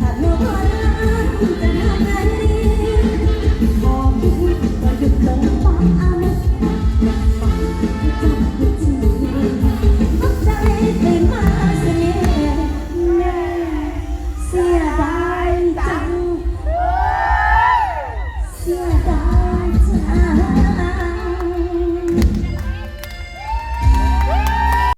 ถ้าหนู